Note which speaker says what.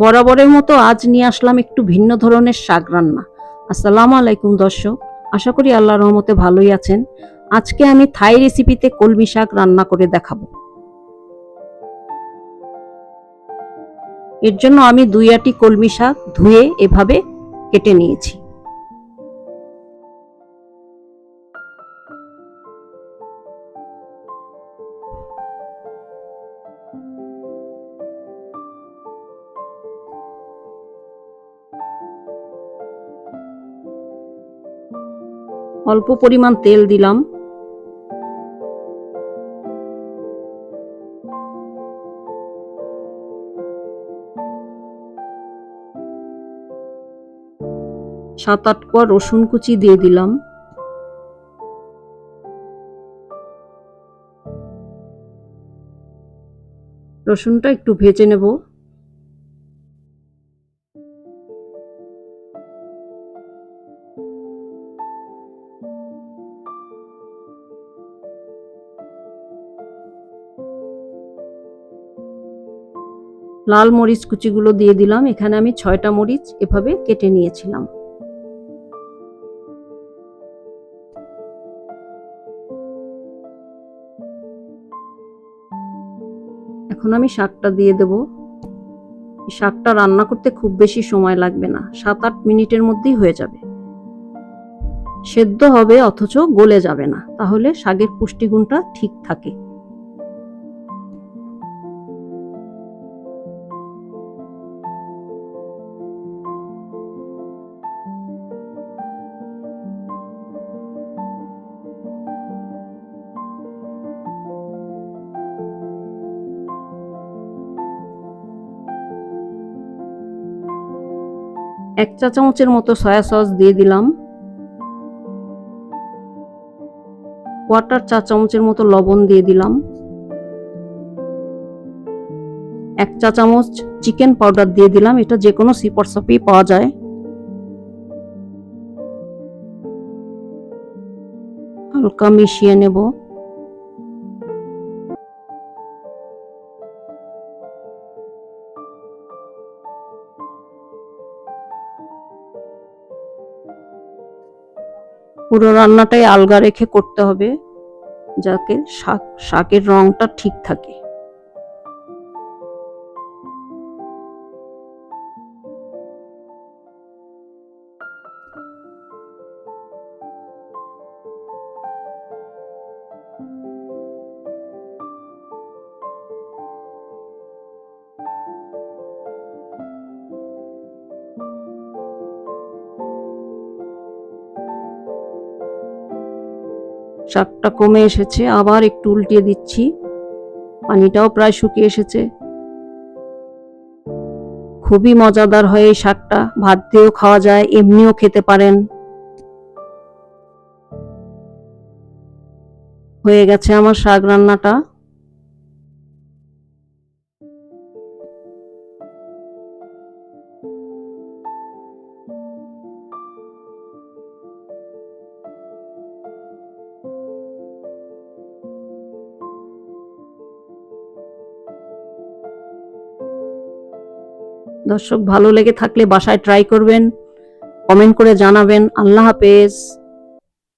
Speaker 1: বরাবরের মতো আজ নিয়ে আসলাম একটু ভিন্ন ধরনের শাক রান্না। আসসালামু আলাইকুম দর্শক, আশা করি আল্লাহ রহমতে ভালোই আছেন। আজকে আমি থাই রেসিপিতে কলমি শাক রান্না করে দেখাবো। এর জন্য আমি দুই আটি কলমি শাক ধুয়ে এভাবে কেটে নিয়েছি। অল্প পরিমাণ তেল দিলাম। সাত আট কোয়া রসুন কুচি দিয়ে দিলাম। রসুনটা একটু ভেজে নেব। লাল মরিচ কুচিগুলো দিয়ে দিলাম। এখানে আমি ছয়টা মরিচ এভাবে কেটে নিয়েছিলাম। এখন আমি শাকটা দিয়ে দেব। শাকটা রান্না করতে খুব বেশি সময় লাগবে না। সাত আট মিনিটের মধ্যেই হয়ে যাবে। সেদ্ধ হবে, অথচ গলে যাবে না। তাহলে শাকের পুষ্টিগুণটা ঠিক থাকে। এক চা চামচের মতো সয়া সস দিয়ে দিলাম। কোয়ার্টার চা চামচের মতো লবণ দিয়ে দিলাম। এক চা চামচ চিকেন পাউডার দিয়ে দিলাম। এটা যে কোনো সিপর শপেই পাওয়া যায়। হালকা মিশিয়ে নেব। পুরো রান্নাটাই আলগা রেখে করতে হবে যাতে শাক শাকের রঙটা ঠিক থাকে। শাকটা কমে এসেছে, আবার একটু উল্টিয়ে দিচ্ছি। পানিটাও প্রায় শুকিয়ে এসেছে। খুবই মজাদার হয় এই শাকটা, ভাত দিয়েও খাওয়া যায়, এমনিও খেতে পারেন। হয়ে গেছে আমার শাক রান্নাটা। দর্শক ভালো লেগে থাকলে বাসায় ট্রাই করবেন কমেন্ট করে জানাবেন। আল্লাহ হাফেজ।